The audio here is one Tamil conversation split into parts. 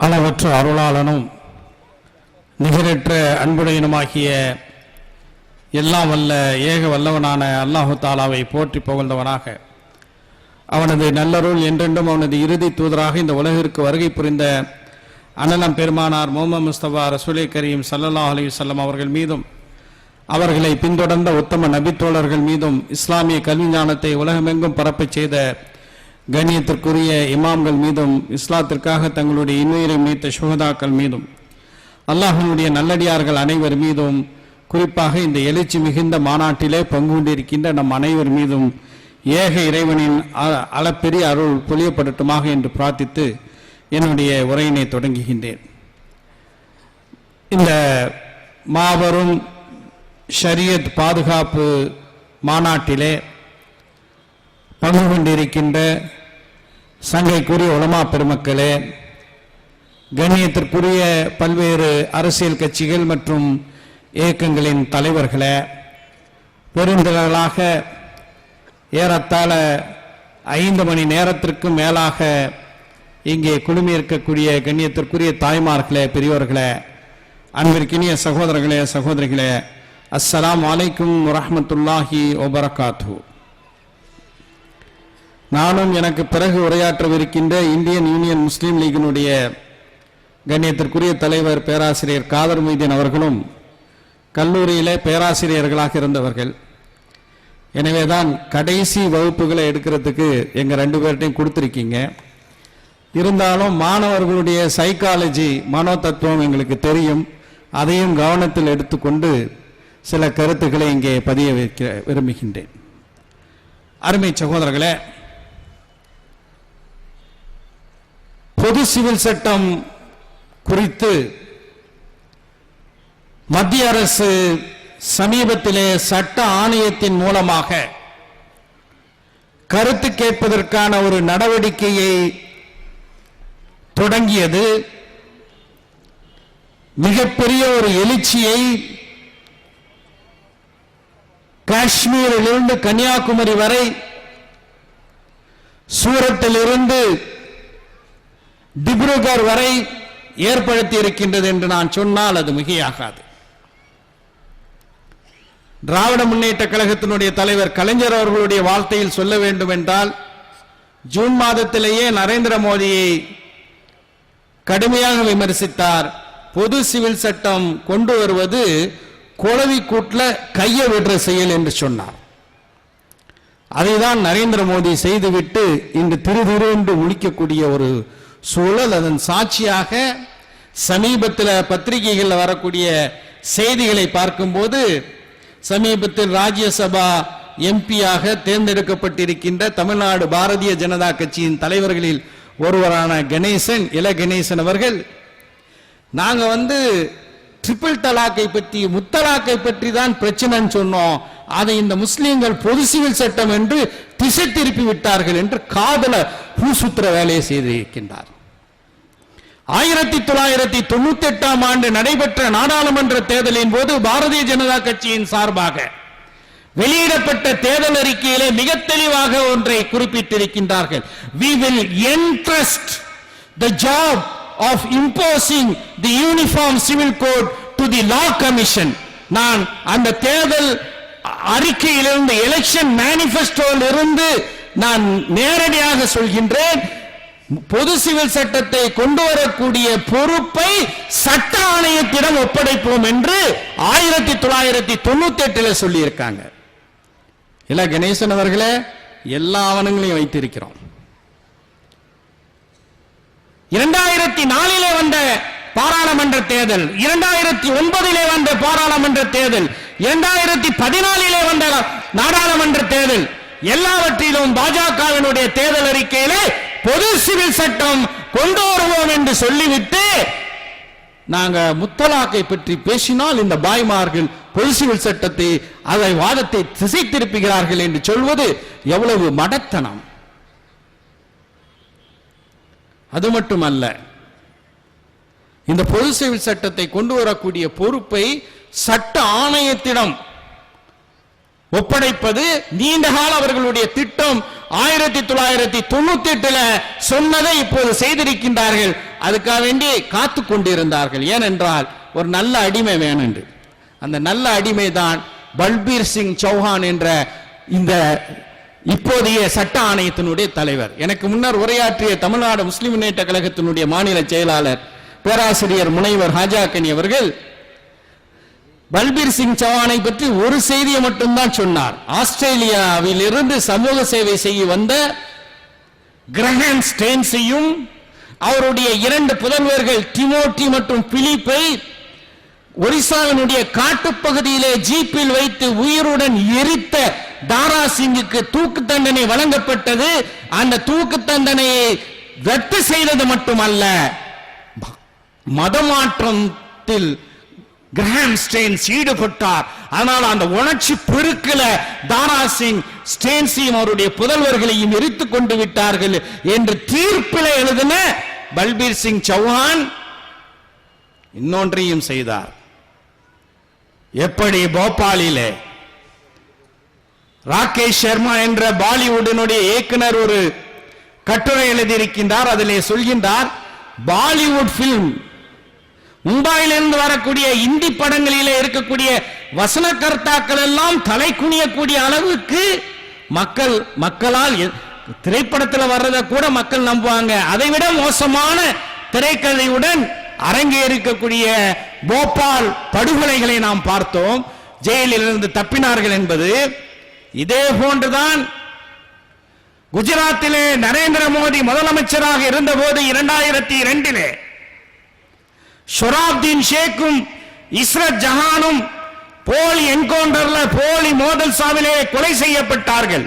அளவற்ற அருளாளனும் நிகரற்ற அன்புடையனுமாகிய எல்லாம் வல்ல ஏக வல்லவனான அல்லாஹு தாலாவை போற்றி புகழ்ந்தவனாக. அவனது நல்லருள் என்றென்றும் அவனது இறுதி தூதராக இந்த உலகிற்கு வருகை புரிந்த அனலம் பெருமானார் முகமது முஸ்தபா ரசூலே கரீம் சல்லல்லாஹு அலி வல்லம் அவர்கள் மீதும் அவர்களை பின்தொடர்ந்த உத்தம நபித்தோழர்கள் மீதும் இஸ்லாமிய கல்வி ஞானத்தை உலகமெங்கும் பரப்பச் செய்த கண்ணியத்திற்குரிய இமாம்கள் மீதும் இஸ்லாத்திற்காக தங்களுடைய இன்னுயிரை மீத்த சுகதாக்கள் மீதும் அல்லாஹனுடைய நல்லடியார்கள் அனைவர் மீதும் குறிப்பாக இந்த எழுச்சி மிகுந்த மாநாட்டிலே பங்கு கொண்டிருக்கின்ற நம் அனைவர் மீதும் ஏக இறைவனின் அளப்பெரிய அருள் பொழியப்படட்டுமாக என்று பிரார்த்தித்து என்னுடைய உரையினை தொடங்குகின்றேன். இந்த மாபெரும் ஷரியத் பாதுகாப்பு மாநாட்டிலே பங்கு கொண்டிருக்கின்ற சங்கைக்குரிய உலமா பெருமக்களே கண்ணியத்திற்குரிய பல்வேறு அரசியல் கட்சிகள் மற்றும் இயக்கங்களின் தலைவர்களே பெருந்திரளாக ஏறத்தாழ ஐந்து மணி நேரத்திற்கும் மேலாக இங்கே குழுமி இருக்கக்கூடிய கண்ணியத்திற்குரிய தாய்மார்களே பெரியோர்களே அன்பிற்கினிய சகோதரர்களே சகோதரிகளே அஸ்லாம் அலைக்கும் வரமத்துல்லாஹி ஒபரகாத்து நானும் எனக்கு பிறகு உரையாற்றவிருக்கின்ற இந்தியன் யூனியன் முஸ்லீம் லீகினுடைய கண்ணியத்திற்குரிய தலைவர் பேராசிரியர் காதர் மொய்தீன் அவர்களும் கல்லூரியிலே பேராசிரியர்களாக இருந்தவர்கள். எனவே தான் கடைசி வகுப்புகளை எடுக்கிறதுக்கு எங்கள் ரெண்டு பேர்ட்டையும் கொடுத்துருக்கீங்க. இருந்தாலும் மாணவர்களுடைய சைக்காலஜி மனோ தத்துவம் எங்களுக்கு தெரியும். அதையும் கவனத்தில் எடுத்துக்கொண்டு சில கருத்துக்களை இங்கே பதிய வைக்க விரும்புகின்றேன். அருமை சகோதரர்களே பொது சிவில் சட்டம் குறித்து மத்திய அரசு சமீபத்திலே சட்ட ஆணையத்தின் மூலமாக கருத்து கேட்பதற்கான ஒரு நடவடிக்கையை தொடங்கியது. மிகப்பெரிய ஒரு எழுச்சியை காஷ்மீரிலிருந்து கன்னியாகுமரி வரை சூரத்திலிருந்து டிப்ருகர் வரை ஏற்படுத்தி இருக்கின்றது என்று நான் சொன்னால் அது மிகையாகாது. திராவிட முன்னேற்ற கழகத்தினுடைய தலைவர் கலைஞர் அவர்களுடைய வார்த்தையில் சொல்ல வேண்டும் என்றால் ஜூன் மாதத்திலேயே நரேந்திர மோடியை கடுமையாக விமர்சித்தார். பொது சிவில் சட்டம் கொண்டு வருவது குளவி கூட்டில் கையை விடுற செயல் என்று சொன்னார். அதைதான் நரேந்திர மோடி செய்துவிட்டு இன்று திரு திரு என்று முழிக்கக்கூடிய ஒரு சூழல் அதன் சாட்சியாக சமீபத்தில் பத்திரிகைகளில் வரக்கூடிய செய்திகளை பார்க்கும்போது சமீபத்தில் ராஜ்யசபா எம்பியாக தேர்ந்தெடுக்கப்பட்டிருக்கின்ற தமிழ்நாடு பாரதிய ஜனதா கட்சியின் தலைவர்களில் ஒருவரான கணேசன் இள கணேசன் அவர்கள் நாங்கள் வந்து ட்ரிபிள் தலாக்கை பற்றி முத்தலாக்கை பற்றி தான் பிரச்சனைன்னு சொன்னோம். அதை இந்த முஸ்லீம்கள் பொது சிவில் சட்டம் என்று திசை திருப்பி விட்டார்கள் என்று காதல பூசுத்திர வேலையை செய்திருக்கின்றார். ஆயிரத்தி தொள்ளாயிரத்தி தொண்ணூத்தி எட்டாம் ஆண்டு நடைபெற்ற நாடாளுமன்ற தேர்தலின் போது பாரதிய ஜனதா கட்சியின் சார்பாக வெளியிடப்பட்ட தேர்தல் அறிக்கையிலே மிக தெளிவாக ஒன்றை குறிப்பிட்டிருக்கின்றார்கள். We will entrust the job of imposing the uniform civil code to the law commission நான் அந்த தேர்தல் அறிக்கையிலிருந்து எலெக்ஷன் மேனிபெஸ்டோவில் இருந்து நான் நேரடியாக சொல்கின்றேன். பொது சிவில் சட்டத்தை கொண்டு வரக்கூடிய பொறுப்பை சட்ட ஆணையத்திடம் ஒப்படைப்போம் என்று ஆயிரத்தி தொள்ளாயிரத்தி தொண்ணூத்தி எட்டுல சொல்லியிருக்காங்க. இல்ல கணேசன் அவர்களே எல்லா ஆவணங்களையும் வைத்திருக்கிறோம். இரண்டாயிரத்தி நாலிலே வந்த பாராளுமன்ற தேர்தல் இரண்டாயிரத்தி ஒன்பதிலே வந்த பாராளுமன்ற தேர்தல் இரண்டாயிரத்தி பதினாலிலே வந்த நாடாளுமன்ற தேர்தல் எல்லாவற்றிலும் பாஜகவினுடைய தேர்தல் அறிக்கையிலே பொது சிவில் சட்டம் கொண்டு வருவோம் என்று சொல்லிவிட்டு நாங்க முத்தலாக்கை பற்றி பேசினால் இந்த பாய்மார்கள் பொது சிவில் சட்டத்தை அதை வாதத்தை திசை திருப்புகிறார்கள் என்று சொல்வது எவ்வளவு மடத்தனம். அது மட்டுமல்ல இந்த பொது சிவில் சட்டத்தை கொண்டு வரக்கூடிய பொறுப்பை சட்ட ஆணையத்திடம் ஒப்படைப்பது நீண்டகால அவர்களுடைய திட்டம். ஆயிரத்தி தொள்ளாயிரத்தி தொண்ணூத்தி எட்டுல சொன்னதை இப்போது செய்திருக்கின்றார்கள். அதுக்காக வேண்டி காத்து கொண்டிருந்தார்கள். ஏனென்றால் ஒரு நல்ல அடிமை வேணுண்டு. அந்த நல்ல அடிமை தான் பல்பீர் சிங் சௌஹான் என்ற இந்த இப்போதைய சட்ட ஆணையத்தினுடைய தலைவர். எனக்கு முன்னர் உரையாற்றிய தமிழ்நாடு முஸ்லிம் முன்னேற்ற கழகத்தினுடைய மாநில செயலாளர் பேராசிரியர் முனைவர் ஹாஜாக்கனி அவர்கள் பல்பீர் சிங் சவானை பற்றி ஒரு செய்தியை மட்டும்தான் சொன்னார். ஆஸ்திரேலியாவில் இருந்து சமூக சேவை செய்ய வந்த கிரஹன் ஸ்டேன்ஸையும் அவருடைய இரண்டு புதல்வர்கள் டிமோட்டி மற்றும் பிலிப்பை ஒரிசாவினுடைய காட்டுப்பகுதியிலே ஜீப்பில் வைத்து உயிருடன் எரித்த தாரா சிங்குக்கு தூக்கு தண்டனை வழங்கப்பட்டது. அந்த தூக்கு தண்டனையை ரத்து செய்தது மட்டுமல்ல மதமாற்றத்தில் கிரஹாம் ஸ்டெயின்ஸ் ஈடுபட்டார். ஆனால் அந்த உணர்ச்சி பெருக்கில தாரா சிங் ஸ்டேன்ஸையும் அவருடைய புதல்வர்களையும் எரித்துக் கொண்டு விட்டார்கள் என்று தீர்ப்பில் எழுதின பல்பீர் சிங் சௌஹான் இன்னொன்றையும் செய்தார். எப்படி போபாலிலே? ராகேஷ் சர்மா என்ற பாலிவுட்டினுடைய இயக்குனர் ஒரு கட்டுரை எழுதியிருக்கின்றார். அதிலே சொல்கின்றார் பாலிவுட் பிலிம் மும்பாயிலிருந்து வரக்கூடிய இந்தி படங்களில இருக்கக்கூடிய வசனகர்த்தாக்கள் எல்லாம் தலை குனியக்கூடிய அளவுக்கு மக்கள் மக்களால் திரைப்படத்தில் திரைப்படத்துல கூட மக்கள் நம்புவாங்க. அதை விட மோசமான திரைக்கதையுடன் அரங்கேறிக்கக்கூடிய போபால் படுகொலைகளை நாம் பார்த்தோம். ஜெயிலிலிருந்து தப்பினார்கள் என்பது இதே போன்றுதான் குஜராத்திலே நரேந்திர மோடி முதலமைச்சராக இருந்தபோது இரண்டாயிரத்தி இரண்டிலே ஷொராப்தீன் ஷேக்கும் இஸ்ரத் ஜஹானும் போலி என்கவுண்டர்ல போலி மோதல் சாவிலே கொலை செய்யப்பட்டார்கள்.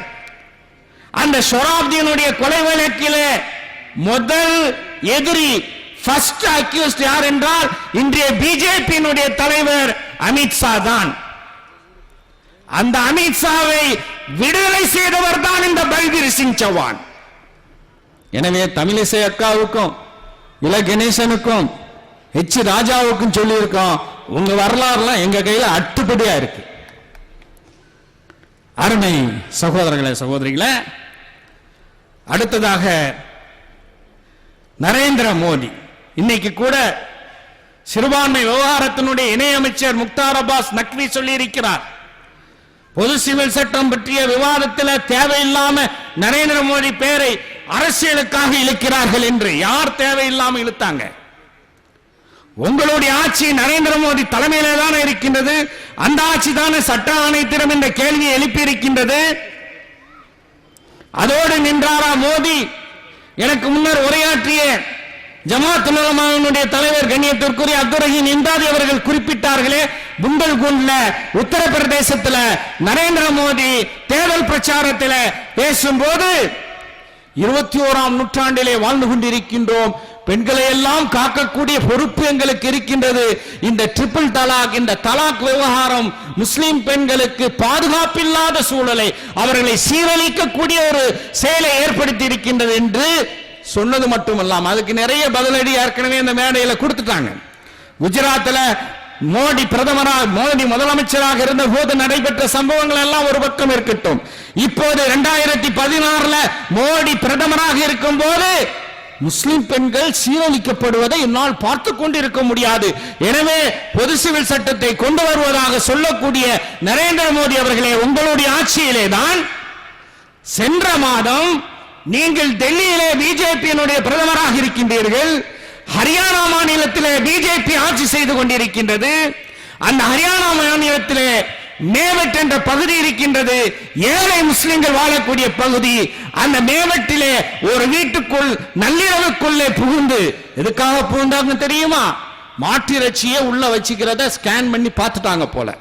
அந்த ஷொராப்தீனுடைய கொலை வழக்கிலே முதல் எதிரி ஃபர்ஸ்ட் அக்யூஸ்ட் யார் என்றால் இன்றைய பிஜேபியினுடைய தலைவர் அமித்ஷா தான். அந்த அமித்ஷாவை விடுதலை செய்தவர் தான் இந்த பல்வீர் சிங் சவான் எனவே தமிழிசை அக்காவுக்கும் இல கணேசனுக்கும் ஹெச் ராஜாவுக்கும் சொல்லியிருக்கோம். உங்க வரலாறுலாம் எங்க கையில அட்டுப்படியா இருக்கு. அருமை சகோதரர்களே சகோதரிகளே அடுத்ததாக நரேந்திர மோடி. இன்னைக்கு கூட சிறுபான்மை விவகாரத்தினுடைய இணையமைச்சர் முக்தார் அப்பாஸ் நக்வி சொல்லியிருக்கிறார். பொது சிவில் சட்டம் பற்றிய விவாதத்தில் தேவையில்லாம நரேந்திர மோடி பேரை அரசியலுக்காக இழுக்கிறார்கள் என்று. யார் தேவையில்லாம இழுத்தாங்க? உங்களுடைய ஆட்சி நரேந்திர மோடி தலைமையிலே தானே இருக்கின்றது? அந்த ஆட்சி தானே சட்ட ஆணையத்திடம் என்ற கேள்வியை எழுப்பி இருக்கின்றது அதோடு நின்றாரா மோடி? எனக்கு முன்னர் உரையாற்றிய ஜமாத் உலமாவினுடைய தலைவர் கண்ணியத்திற்குரிய அப்துரஹீம் இந்தாதி அவர்கள் குறிப்பிட்டார்களே புண்டல்குண்ட்ல உத்தரப்பிரதேசத்தில் நரேந்திர மோடி தேர்தல் பிரச்சாரத்தில் பேசும்போது இருபத்தி ஓராம் நூற்றாண்டிலே வாழ்ந்து கொண்டிருக்கின்றோம். பெண்களை எல்லாம் காக்கக்கூடிய பொறுப்பு எங்களுக்கு இருக்கின்றது. இந்த ட்ரிபிள் தலாக் இந்த தலாக் விவகாரம் முஸ்லிம் பெண்களுக்கு பாதுகாப்பில்லாத சூழலை அவர்களை சீரழிக்கக்கூடிய ஒரு செயலை ஏற்படுத்தி இருக்கின்றது என்று சொன்னது மட்டுமல்லாம அதுக்கு நிறைய பதிலடி ஏற்கனவே இந்த மேடையில கொடுத்துட்டாங்க. குஜராத்தில் மோடி பிரதமராக மோடி முதலமைச்சராக இருந்த போது நடைபெற்ற சம்பவங்கள் எல்லாம் ஒரு பக்கம் இருக்கட்டும். இப்போது இரண்டாயிரத்தி பதினாறுல மோடி பிரதமராக இருக்கும் போது முஸ்லிம் பெண்கள் சீரழிக்கப்படுவதை என்னால் பார்த்து கொண்டிருக்க முடியாது. எனவே பொது சிவில் சட்டத்தை கொண்டு வருவதாக சொல்லக்கூடிய நரேந்திர மோடி அவர்களே உங்களுடைய ஆட்சியிலே தான் சென்ற மாதம் நீங்கள் டெல்லியிலே பிஜேபியினுடைய பிரதமராக இருக்கின்றீர்கள். ஹரியானா மாநிலத்திலே பிஜேபி ஆட்சி செய்து கொண்டிருக்கின்றது. அந்த ஹரியானா மாநிலத்திலே மேவட் என்ற பகுதி இருக்கின்றது. ஏழை முஸ்லிம்கள் வாழக்கூடிய பகுதி. அந்த மேவட்டிலே ஒரு வீட்டுக்குள் நள்ளிரவுக்குள்ளே புகுந்து எதுக்காக புகுந்தாங்க தெரியுமா? மாட்டிறைச்சியை உள்ள வச்சுக்கிறத ஸ்கேன் பண்ணி பார்த்துட்டாங்க போல.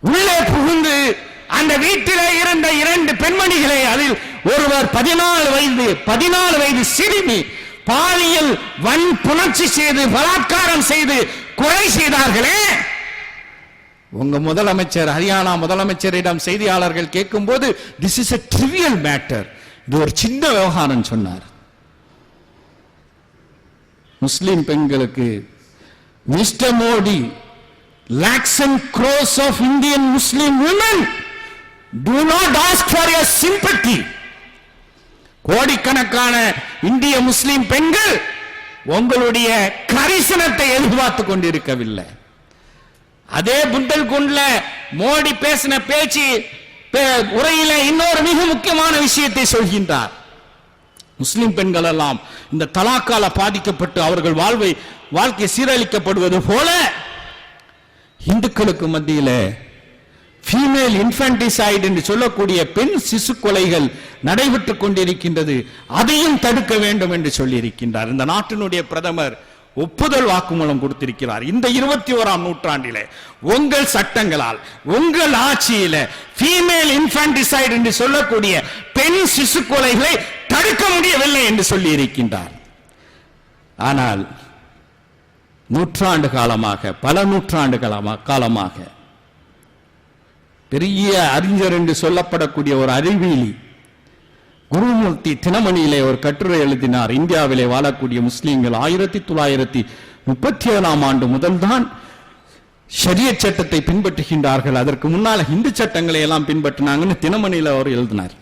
உள்ளே புகுந்து அந்த வீட்டிலே இருந்த இரண்டு பெண்மணிகளை அதில் ஒருவர் பதினாலு வயது பதினாலு வயது சிறுமி பாலியல் வன் புணர்ச்சி செய்து பலாத்காரம் செய்து கொலை செய்தார்களே. உங்க முதலமைச்சர் ஹரியானா முதலமைச்சரிடம் செய்தியாளர்கள் கேட்கும்போது this is a trivial matter இது ஒரு சின்ன விவகாரம் சொன்னார். முஸ்லிம் பெண்களுக்கு mister Modi lakhs and crores of Indian Muslim women do not ask for your sympathy. கோடிக்கணக்கான இந்திய முஸ்லிம் பெண்கள் உங்களுடைய கரிசனத்தை எதிர்பார்த்து கொண்டிருக்கவில்லை. அதே புந்தல்குண்ட்ல மோடி பேசின பேச்சு பே- உரையில இன்னொரு மிக முக்கியமான விஷயத்தை சொல்கின்றார். முஸ்லிம் பெண்கள் எல்லாம் இந்த தலாக்கால பாதிக்கப்பட்டு அவர்கள் வாழ்வை வாழ்க்கை சீரழிக்கப்படுவது போல இந்துக்களுக்கு மத்தியில ஃபீமேல் இன்ஃபன்டிசைடு என்று சொல்லக்கூடிய பெண் சிசு கொலைகள் நடைபெற்றுக் கொண்டிருக்கின்றது அதையும் தடுக்க வேண்டும் என்று சொல்லியிருக்கின்றார். இந்த நாட்டினுடைய பிரதமர் ஒப்புதல் வாக்குமூலம் கொடுத்திருக்கிறார். இந்த இருபத்தி ஓராம் நூற்றாண்டில உங்கள் சட்டங்களால் உங்கள் ஆட்சியில ஃபீமேல் இன்ஃபன்டிசைடு என்று சொல்லக்கூடிய பெண் சிசு கொலைகளை தடுக்க முடியவில்லை என்று சொல்லி இருக்கின்றார் ஆனால் நூற்றாண்டு காலமாக பல நூற்றாண்டு காலமாக காலமாக பெரிய அறிஞர் என்று சொல்லப்படக்கூடிய ஒரு அறிவியலி குருமூர்த்தி தினமணியிலே ஒரு கட்டுரை எழுதினார். இந்தியாவிலே வாழக்கூடிய முஸ்லிம்கள் ஆயிரத்தி தொள்ளாயிரத்தி முப்பத்தி ஏழாம் ஆண்டு முதல்தான் ஷரிய சட்டத்தை பின்பற்றுகின்றார்கள். அதற்கு முன்னால் இந்து சட்டங்களை எல்லாம் பின்பற்றினாங்கன்னு தினமணியில அவர் எழுதினார்.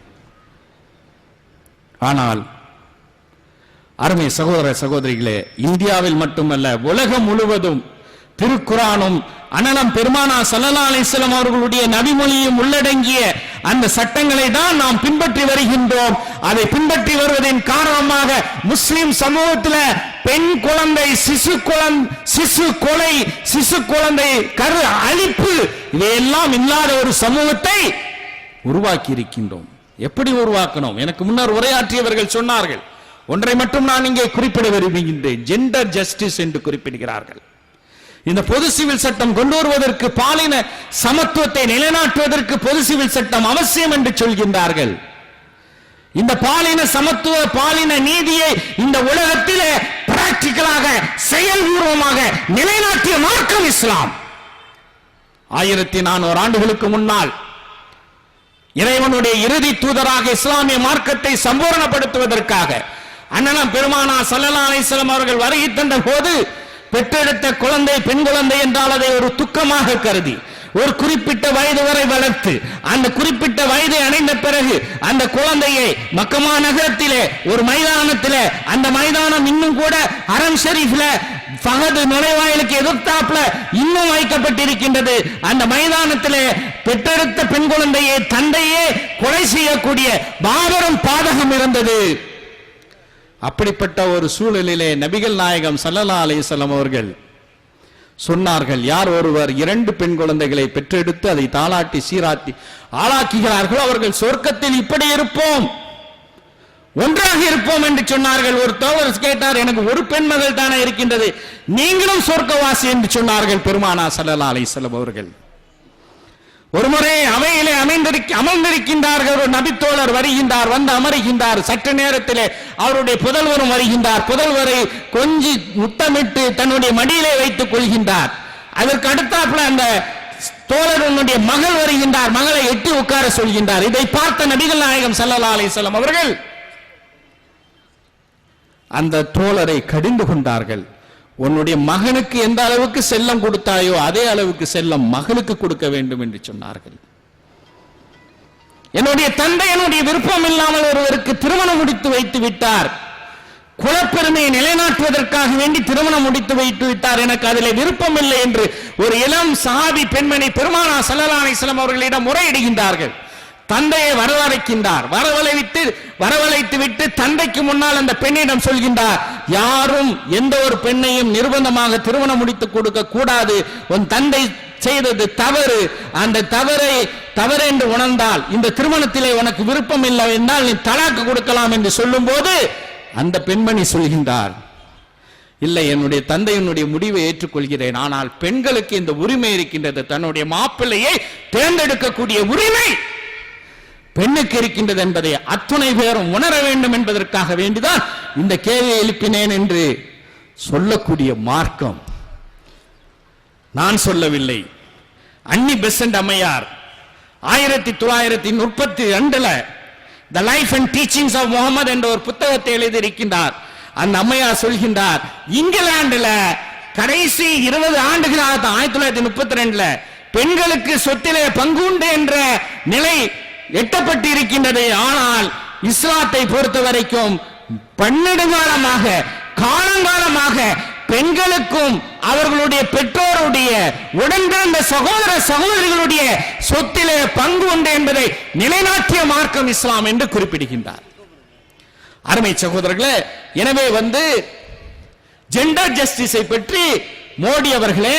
ஆனால் அருமை சகோதர சகோதரிகளே இந்தியாவில் மட்டுமல்ல உலகம் முழுவதும் திருக்குரானும் அனலம் பெருமானா சல்லா அலிஸ்லாம் அவர்களுடைய நபிமொழியும் உள்ளடங்கிய அந்த சட்டங்களை தான் நாம் பின்பற்றி வருகின்றோம். அதை பின்பற்றி வருவதன் காரணமாக முஸ்லிம் சமூகத்தில் பெண் குழந்தை சிசு குழந்தை சிசு கொலை சிசு குழந்தை கரு அழிப்பு இதையெல்லாம் இல்லாத ஒரு சமூகத்தை உருவாக்கி இருக்கின்றோம் எப்படி உருவாக்கணும்? எனக்கு முன்னர் உரையாற்றியவர்கள் சொன்னார்கள். ஒன்றை மட்டும் நான் இங்கே குறிப்பிட விரும்புகின்றேன். ஜெண்டர் ஜஸ்டிஸ் என்று குறிப்பிடுகிறார்கள். இந்த பொது சிவில் சட்டம் கொண்டு வருவதற்கு பாலின சமத்துவத்தை நிலைநாட்டுவதற்கு பொது சிவில் சட்டம் அவசியம் என்று சொல்கின்றார்கள். இந்த பாலின சமத்துவ பாலின நீதியை இந்த உலகத்திலே பிராக்டிக்கலாக செயல்பூர்வமாக நிலைநாட்டிய மார்க்கம் இஸ்லாம். ஆயிரத்தி நானூறு ஆண்டுகளுக்கு முன்னால் இறைவனுடைய இறுதி தூதராக இஸ்லாமிய மார்க்கத்தை சம்பூரணப்படுத்துவதற்காக அண்ணனம் பெருமானா சல்லல்லா அலிஸ்லாம் அவர்கள் வருகை தந்த போது பெற்றெடுத்த குழந்தை பெண் குழந்தை என்றால் அதை ஒரு துக்கமாக கருதி ஒரு குறிப்பிட்ட வயது வரை வளர்த்து அந்த குறிப்பிட்ட வயதை அடைந்த பிறகு அந்த குழந்தையை மக்கமா நகரத்திலே ஒரு மைதானத்திலே அந்த மைதானம் இன்னும் கூட அரம் ஷெரீஃப்ல பகது நுழைவாயிலுக்கு எதிர்த்தாப்புல இன்னும் வைக்கப்பட்டிருக்கின்றது. அந்த மைதானத்திலே பெற்றெடுத்த பெண் குழந்தையை தந்தையே கொலை செய்யக்கூடிய பாபரும் பாதகம் இருந்தது. அப்படிப்பட்ட ஒரு சூழலிலே நபிகள் நாயகம் சல்லல்லா அலிசல்லாம் அவர்கள் சொன்னார்கள் யார் ஒருவர் இரண்டு பெண் குழந்தைகளை பெற்றெடுத்து அதை தாளாட்டி சீராட்டி ஆளாக்குகிறார்களோ அவர்கள் சொர்க்கத்தில் இப்படி இருப்போம் ஒன்றாக இருப்போம் என்று சொன்னார்கள். ஒரு தோழர் கேட்டார் எனக்கு ஒரு பெண் மகள் தானே இருக்கின்றது நீங்களும் சொர்க்கவாசி என்று சொன்னார்கள் பெருமானா சல்லல்லா அலைஹிஸ்ஸலாம் அவர்கள். ஒருமுறை அவையிலே அமைந்திருக்க அமர்ந்திருக்கின்றார்கள். ஒரு நபித்தோழர் வருகின்றார் வந்து அமருகின்றார். சற்று நேரத்திலே அவருடைய புதல்வரும் வருகின்றார். புதல்வரை கொஞ்சி முத்தமிட்டு தன்னுடைய மடியிலே வைத்துக் கொள்கின்றார். அதற்கு அடுத்தாப்புல அந்த தோழருடைய மகள் வருகின்றார். மகளை எட்டி உட்கார சொல்கின்றார். இதை பார்த்த நபிகள் நாயகம் ஸல்லல்லாஹு அலைஹி அவர்கள் அந்த தோழரை கடிந்து கொண்டார்கள். உன்னுடைய மகனுக்கு எந்த அளவுக்கு செல்லம் கொடுத்தாயோ அதே அளவுக்கு செல்லம் மகளுக்கு கொடுக்க வேண்டும் என்று சொன்னார்கள். என்னுடைய தந்தை என்னுடைய விருப்பம் இல்லாமல் ஒருவருக்கு திருமணம் முடித்து வைத்து விட்டார். குலப்பெருமையை நிலைநாட்டுவதற்காக வேண்டி திருமணம் முடித்து வைத்து விட்டார். எனக்கு அதில் விருப்பம் இல்லை என்று ஒரு இளம் சாதி பெண்மணி பெருமானா சல்லல்லாஹு அலைஹி அவர்களிடம் முறையிடுகின்றார்கள் தந்தையை வரவழைக்கின்றார். வரவழைவித்து வரவழைத்து விட்டு தந்தைக்கு முன்னால் அந்த பெண்ணிடம் சொல்கின்றார் யாரும் எந்த ஒரு பெண்ணையும் நிர்பந்தமாக திருமணம் முடித்து கொடுக்க கூடாது. உன் தந்தை செய்தது தவறு. அந்த தவறை தவறு என்று உணர்ந்தால் இந்த திருமணத்திலே உனக்கு விருப்பம் இல்லை என்றால் நீ தலாக்கு கொடுக்கலாம் என்று சொல்லும்போது அந்த பெண்மணி சொல்கின்றார் இல்லை என்னுடைய தந்தையினுடைய முடிவை ஏற்றுக்கொள்கிறேன். ஆனால் பெண்களுக்கு இந்த உரிமை இருக்கின்றது. தன்னுடைய மாப்பிள்ளையை தேர்ந்தெடுக்கக்கூடிய உரிமை பெண்ணுக்கு இருக்கின்றது என்பதை அத்துணை பேரும் உணர வேண்டும் என்பதற்காக வேண்டிதான் இந்த கேள்வியை எழுப்பினேன் என்று சொல்லக்கூடிய மார்க்கம். நான் சொல்லவில்லை. அன்னி பெசன்ட் அம்மையார் ஆயிரத்தி தொள்ளாயிரத்தி முப்பத்தி ரெண்டுல the life and teachings of Muhammad என்ற ஒரு புத்தகத்தை எழுதியிருக்கின்றார். அந்த அம்மையார் சொல்கின்றார் இங்கிலாந்துல கடைசி இருபது ஆண்டுகளாக ஆயிரத்தி தொள்ளாயிரத்தி முப்பத்தி ரெண்டுல பெண்களுக்கு சொத்திலே பங்கு உண்டு என்ற நிலை எட்டப்பட்டிருக்கின்றது. ஆனால் இஸ்லாத்தை பொறுத்த வரைக்கும் பன்னெடுங்காலமாக காலங்காலமாக பெண்களுக்கும் அவர்களுடைய பெற்றோருடைய உடன்பிறந்த சகோதர சகோதரிகளுடைய சொத்திலே பங்கு உண்டு என்பதை நிலைநாட்டிய மார்க்கம் இஸ்லாம் என்று குறிப்பிடுகின்றார். அருமை சகோதரர்களே எனவே வந்து ஜெண்டர் ஜஸ்டிஸை பற்றி மோடி அவர்களே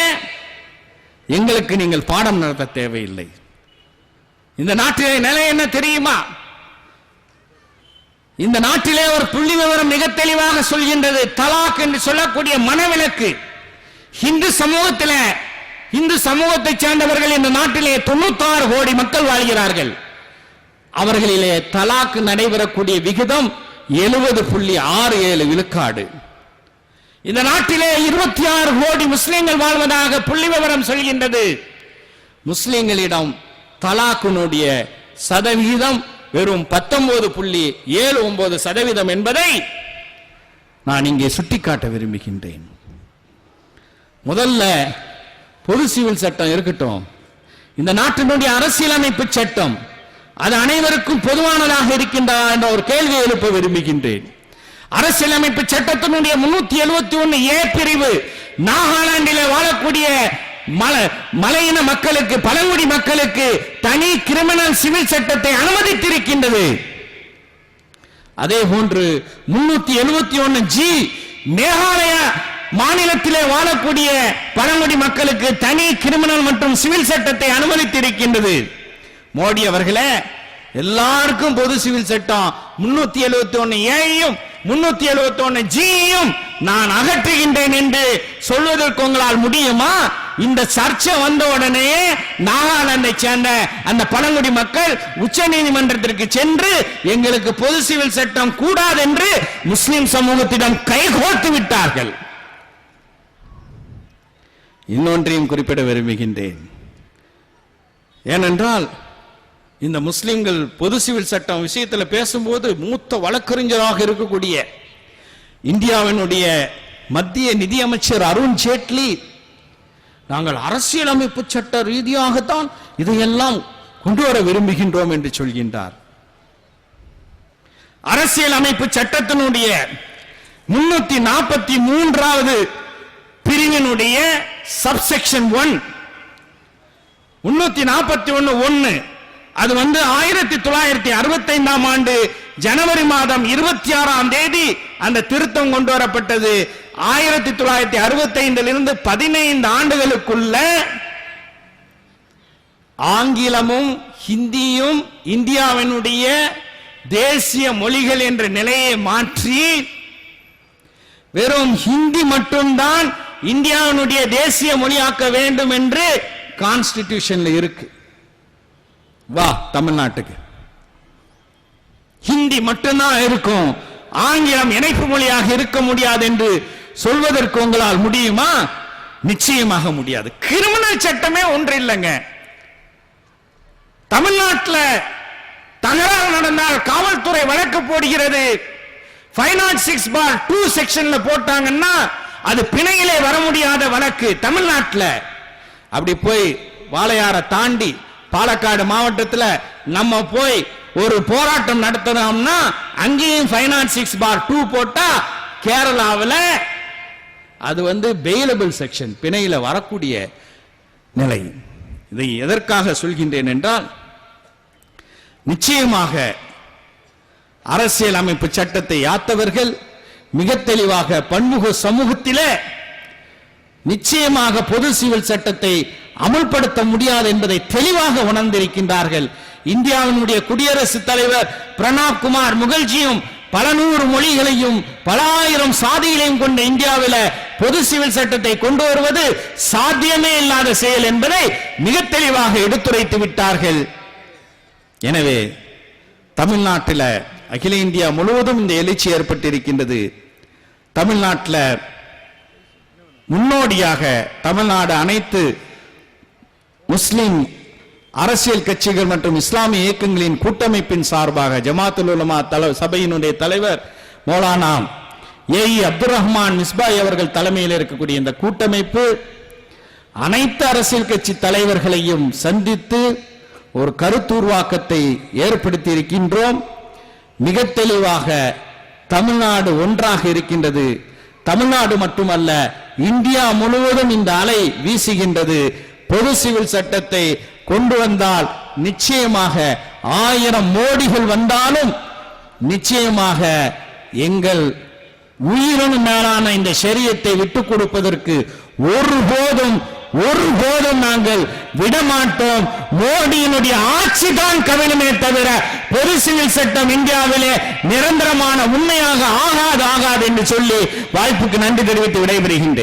எங்களுக்கு நீங்கள் பாடம் நடத்த தேவையில்லை. இந்த நாட்டிலே நிலை என்ன தெரியுமா? இந்த நாட்டிலே ஒரு புள்ளி விவரம் மிக தெளிவாக சொல்கின்றது. தலாக் என்று சொல்லக்கூடிய மனவிலக்கு. இந்து சமூகத்தில் இந்து சமூகத்தைச் சேர்ந்தவர்கள் இந்த நாட்டிலே தொண்ணூத்தாறு கோடி மக்கள் வாழ்கிறார்கள். அவர்களிலே தலாக்கு நடைபெறக்கூடிய விகிதம் எழுபது புள்ளி ஆறு ஏழு விழுக்காடு. இந்த நாட்டிலே இருபத்தி ஆறு கோடி முஸ்லிம்கள் வாழ்வதாக புள்ளி விவரம் சொல்கின்றது. முஸ்லிம்களிடம் தலாக்குனுடைய சதவிகிதம் வெறும் பத்தொன்பது புள்ளி ஏழு ஒன்பது சதவீதம் என்பதை நான் இங்கே சுட்டிக்காட்ட விரும்புகின்றேன். முதல்ல பொது சிவில் சட்டம் இருக்கட்டும். இந்த நாட்டினுடைய அரசியலமைப்பு சட்டம் அது அனைவருக்கும் பொதுவானதாக இருக்கின்றதா என்ற ஒரு கேள்வியை எழுப்ப விரும்புகின்றேன். அரசியலமைப்பு சட்டத்தினுடைய முன்னூத்தி எழுபத்தி ஒன்னு ஏ பிரிவு நாகாலாந்திலே வாழக்கூடிய மலையின மக்களுக்கு பழங்குடி மக்களுக்கு தனி கிரிமினல் சிவில் சட்டத்தை அனுமதித்திருக்கின்றது. அதே போன்று முன்னூத்தி எழுபத்தி ஒன்னு ஜி மேகாலய மாநிலத்திலே வாழக்கூடிய பழங்குடி மக்களுக்கு தனி கிரிமினல் மற்றும் சிவில் சட்டத்தை அனுமதித்திருக்கின்றது. மோடி அவர்களே எல்லாருக்கும் பொது சிவில் சட்டம் முன்னூத்தி எழுபத்தி ஒன்னு ஏயும் முன்னூத்தி எழுபத்தி ஒன்னு ஜியும் நான் அகற்றுகின்றேன் என்று சொல்வதற்கு உங்களால் முடியுமா? இந்த சர்ச்சை வந்த உடனே நாகாலாந்தை சேர்ந்த அந்த பழங்குடி மக்கள் உச்ச நீதிமன்றத்திற்கு சென்று எங்களுக்கு பொது சிவில் சட்டம் கூடாது என்று முஸ்லிம் சமூகத்திடம் கைகோர்த்து விட்டார்கள். இன்னொன்றையும் குறிப்பிட விரும்புகின்றேன். ஏனென்றால் இந்த முஸ்லிம்கள் பொது சிவில் சட்டம் விஷயத்தில் பேசும்போது மூத்த வழக்கறிஞராக இருக்கக்கூடிய இந்தியாவினுடைய மத்திய நிதியமைச்சர் அருண் ஜேட்லி நாங்கள் அரசியலமைப்பு சட்ட ரீதியாகத்தான் இதையெல்லாம் கொண்டு வர விரும்புகின்றோம் என்று சொல்கின்றார். அரசியல் அமைப்பு சட்டத்தினுடைய முன்னூத்தி நாற்பத்தி மூன்றாவது பிரிவினுடைய சப்செக்ஷன் ஒன் முன்னூத்தி நாற்பத்தி ஒன்னு ஒன்னு. அது வந்து ஆயிரத்தி தொள்ளாயிரத்தி அறுபத்தி ஐந்தாம் ஆண்டு ஜனவரி மாதம் இருபத்தி ஆறாம் தேதி அந்த திருத்தம் கொண்டு வரப்பட்டது. ஆயிரத்தி தொள்ளாயிரத்தி அறுபத்தி ஐந்தில் இருந்து பதினைந்து ஆண்டுகளுக்குள்ள ஆங்கிலமும் ஹிந்தியும் இந்தியாவினுடைய தேசிய மொழிகள் என்ற நிலையை மாற்றி வெறும் ஹிந்தி மட்டும்தான் இந்தியாவினுடைய தேசிய மொழியாக்க வேண்டும் என்று கான்ஸ்டிடியூஷன்ல இருக்கு. வா தமிழ்நாட்டுக்கு. ஹிந்தி மட்டும்தான் இருக்கும். ஆங்கிலம் இணைப்பு மொழியாக இருக்க முடியாது என்று சொல்வதற்கு உங்களால் முடியுமா? நிச்சயமாக முடியாது. கிரிமினல் சட்டமே ஒன்று இல்லைங்க. தமிழ்நாட்டில் தகராறு நடந்தால் காவல்துறை வழக்கு போடுகிறது. சிக்ஸ் பார் டூ செக்ஷன்ல போட்டாங்கன்னா அது பிணையிலே வர முடியாத வழக்கு தமிழ்நாட்டில். அப்படி போய் வாளையாரை தாண்டி பாலக்காடு மாவட்டத்தில் நம்ம போய் ஒரு போராட்டம் நடத்தினோம்னா அங்கேயும் five naught six bar two போட்டா கேரளாவில் அது வந்து பெயிலபிள் செக்ஷன் பிணையில வரக்கூடிய நிலை. இதை எதற்காக சொல்கின்றேன் என்றால் நிச்சயமாக அரசியல் அமைப்பு சட்டத்தை யாத்தவர்கள் மிக தெளிவாக பன்முக சமூகத்திலே நிச்சயமாக பொது சிவில் சட்டத்தை அமுல்படுத்த முடியாது என்பதை தெளிவாக உணர்ந்திருக்கின்றார்கள். இந்தியாவினுடைய குடியரசுத் தலைவர் பிரணாப் குமார் முகர்ஜியும் பல நூறு மொழிகளையும் பல ஆயிரம் சாதிகளையும் கொண்ட இந்தியாவில் பொது சிவில் சட்டத்தை கொண்டு வருவது சாத்தியமே இல்லாத செயல் என்பதை மிக தெளிவாக எடுத்துரைத்து விட்டார்கள். எனவே தமிழ்நாட்டில் அகில இந்தியா முழுவதும் இந்த எழுச்சி ஏற்பட்டிருக்கின்றது. தமிழ்நாட்டில் முன்னோடியாக தமிழ்நாடு அனைத்து முஸ்லிம் அரசியல் கட்சிகள் மற்றும் இஸ்லாமிய இயக்கங்களின் கூட்டமைப்பின் சார்பாக ஜமாத்துல் உலமா தல சபையினுடைய தலைவர் மௌலானா ஏஇ அப்துல் ரஹ்மான் மிஸ்பாய் அவர்கள் தலைமையில் இருக்கக்கூடிய இந்த கூட்டமைப்பு அனைத்து அரசியல் கட்சி தலைவர்களையும் சந்தித்து ஒரு கருத்துருவாக்கத்தை ஏற்படுத்தி இருக்கின்றோம் மிக தெளிவாக தமிழ்நாடு ஒன்றாக இருக்கின்றது. தமிழ்நாடு மட்டுமல்ல இந்தியா முழுவதும் இந்த அலை வீசுகின்றது. பொது சிவில் சட்டத்தை கொண்டு வந்தால் நிச்சயமாக ஆயிரம் மோடிகள் வந்தாலும் நிச்சயமாக எங்கள் உயிரினு மேலான இந்த சரியத்தை விட்டுக் கொடுப்பதற்கு ஒருபோதும் ஒருபோதும் நாங்கள் விடமாட்டோம். மோடியினுடைய ஆட்சி தான் கவிழுமே தவிர பொது சிவில் சட்டம் இந்தியாவிலே நிரந்தரமான உண்மையாக ஆகாது ஆகாது என்று சொல்லி வாய்ப்புக்கு நன்றி தெரிவித்து விடைபெறுகின்றேன்.